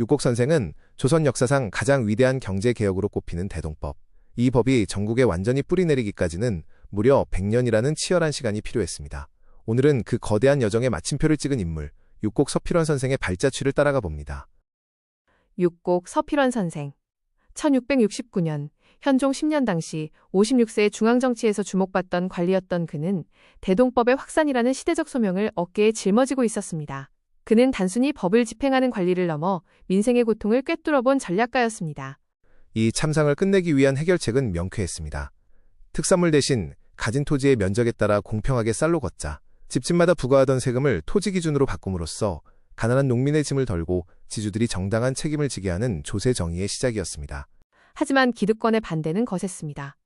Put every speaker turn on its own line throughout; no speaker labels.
육곡 선생은 조선 역사상 가장 위대한 경제 개혁으로 꼽히는 대동법. 이 법이 전국에 완전히 뿌리내리기까지는 무려 100년이라는 치열한 시간이 필요했습니다. 오늘은 그 거대한 여정에 마침표를 찍은 인물, 육곡 서필원 선생의 발자취를 따라가 봅니다.
육곡 서필원 선생. 1669년 현종 10년 당시 56세의 중앙정치에서 주목받던 관리였던 그는 대동법의 확산이라는 시대적 소명을 어깨에 짊어지고 있었습니다. 그는 단순히 법을 집행하는 관리를 넘어 민생의 고통을 꿰뚫어본 전략가였습니다.
이 참상을 끝내기 위한 해결책은 명쾌했습니다. 특산물 대신 가진 토지의 면적에 따라 공평하게 쌀로 걷자 집집마다 부과하던 세금을 토지 기준으로 바꿈으로써 가난한 농민의 짐을 덜고 지주들이 정당한 책임을 지게 하는 조세 정의의 시작이었습니다.
하지만 기득권의 반대는 거셌습니다.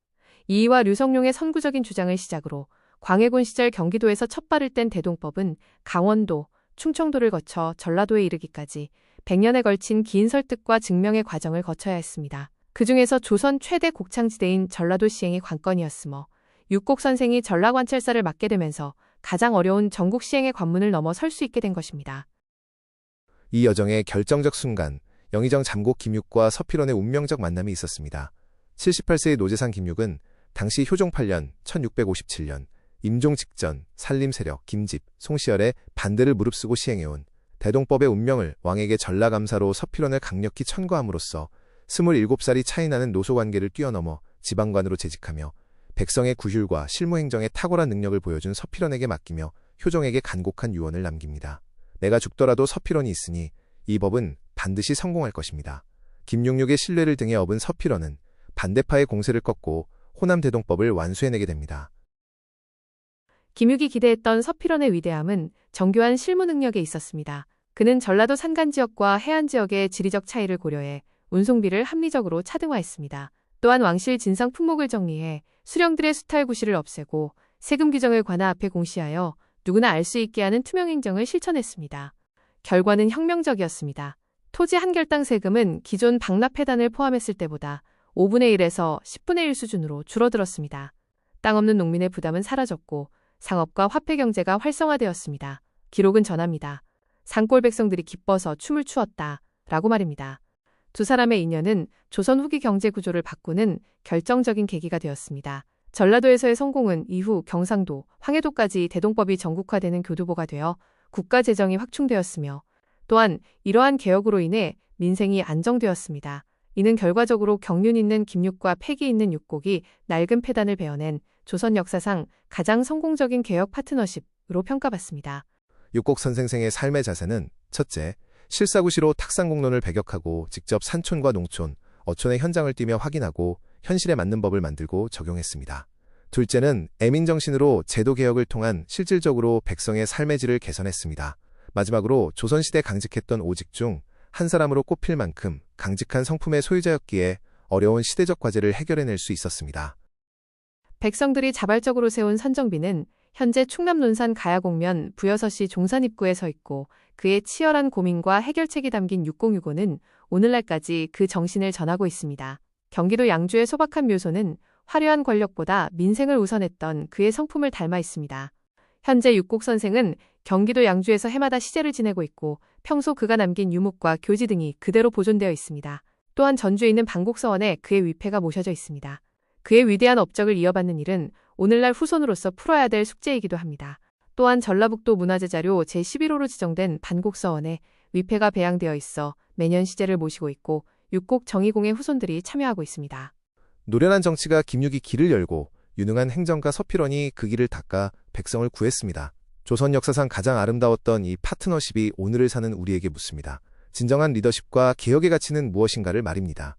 이이와 류성룡의 선구적인 주장을 시작으로 광해군 시절 경기도에서 첫 발을 뗀 대동법은 강원도, 충청도를 거쳐 전라도에 이르기까지 100년에 걸친 긴 설득과 증명의 과정을 거쳐야 했습니다. 그 중에서 조선 최대 곡창지대인 전라도 시행이 관건이었으며 육곡 선생이 전라관찰사를 맡게 되면서 가장 어려운 전국 시행의 관문을 넘어 설 수 있게 된 것입니다.
이 여정의 결정적 순간 영의정 잠곡 김육과 서필원의 운명적 만남이 있었습니다. 78세의 노재상 김육은 당시 효종 8년 1657년 임종 직전 산림 세력 김집 송시열의 반대를 무릅쓰고 시행해온 대동법의 운명을 왕에게 전라감사로 서필원을 강력히 천거함으로써 27살이 차이 나는 노소관계를 뛰어넘어 지방관으로 재직하며 백성의 구휼과 실무행정에 탁월한 능력을 보여준 서필원에게 맡기며 효정에게 간곡한 유언을 남깁니다. 내가 죽더라도 서필원이 있으니 이 법은 반드시 성공할 것입니다. 김용육의 신뢰를 등에 업은 서필원은 반대파의 공세를 꺾고 호남 대동법을 완수해내게 됩니다.
김육이 기대했던 서필원의 위대함은 정교한 실무 능력에 있었습니다. 그는 전라도 산간 지역과 해안 지역의 지리적 차이를 고려해 운송비를 합리적으로 차등화했습니다. 또한 왕실 진상 품목을 정리해 수령들의 수탈 구실을 없애고 세금 규정을 관하 앞에 공시하여 누구나 알 수 있게 하는 투명 행정을 실천했습니다. 결과는 혁명적이었습니다. 토지 한 결당 세금은 기존 박납회단을 포함했을 때보다 5분의 1에서 10분의 1 수준으로 줄어들었습니다. 땅 없는 농민의 부담은 사라졌고 상업과 화폐 경제가 활성화되었습니다. 기록은 전합니다. 산골 백성들이 기뻐서 춤을 추었다. 라고 말입니다. 두 사람의 인연은 조선 후기 경제 구조를 바꾸는 결정적인 계기가 되었습니다. 전라도에서의 성공은 이후 경상도, 황해도까지 대동법이 전국화되는 교두보가 되어 국가 재정이 확충되었으며 또한 이러한 개혁으로 인해 민생이 안정되었습니다. 이는 결과적으로 경륜 있는 김육과 패기 있는 육곡이 낡은 패단을 베어낸 조선 역사상 가장 성공적인 개혁 파트너십으로 평가받습니다.
육곡 선생생의 삶의 자세는 첫째, 실사구시로 탁상공론을 배격하고 직접 산촌과 농촌, 어촌의 현장을 뛰며 확인하고 현실에 맞는 법을 만들고 적용했습니다. 둘째는 애민정신으로 제도개혁을 통한 실질적으로 백성의 삶의 질을 개선했습니다. 마지막으로 조선시대 강직했던 오직 중 한 사람으로 꼽힐 만큼 강직한 성품의 소유자였기에 어려운 시대적 과제를 해결해낼 수 있었습니다.
백성들이 자발적으로 세운 선정비는 현재 충남 논산 가야곡면 부여서시 종산 입구에 서 있고 그의 치열한 고민과 해결책이 담긴 6065는 오늘날까지 그 정신을 전하고 있습니다. 경기도 양주의 소박한 묘소는 화려한 권력보다 민생을 우선했던 그의 성품을 닮아 있습니다. 현재 육곡 선생은 경기도 양주에서 해마다 시제를 지내고 있고 평소 그가 남긴 유목과 교지 등이 그대로 보존되어 있습니다. 또한 전주에 있는 방곡서원에 그의 위패가 모셔져 있습니다. 그의 위대한 업적을 이어받는 일은 오늘날 후손으로서 풀어야 될 숙제이기도 합니다. 또한 전라북도 문화재 자료 제11호로 지정된 반곡서원에 위패가 배양되어 있어 매년 시제를 모시고 있고 육곡 정의공의 후손들이 참여하고 있습니다.
노련한 정치가 김육이 길을 열고 유능한 행정가 서필원이 그 길을 닦아 백성을 구했습니다. 조선 역사상 가장 아름다웠던 이 파트너십이 오늘을 사는 우리에게 묻습니다. 진정한 리더십과 개혁의 가치는 무엇인가를 말입니다.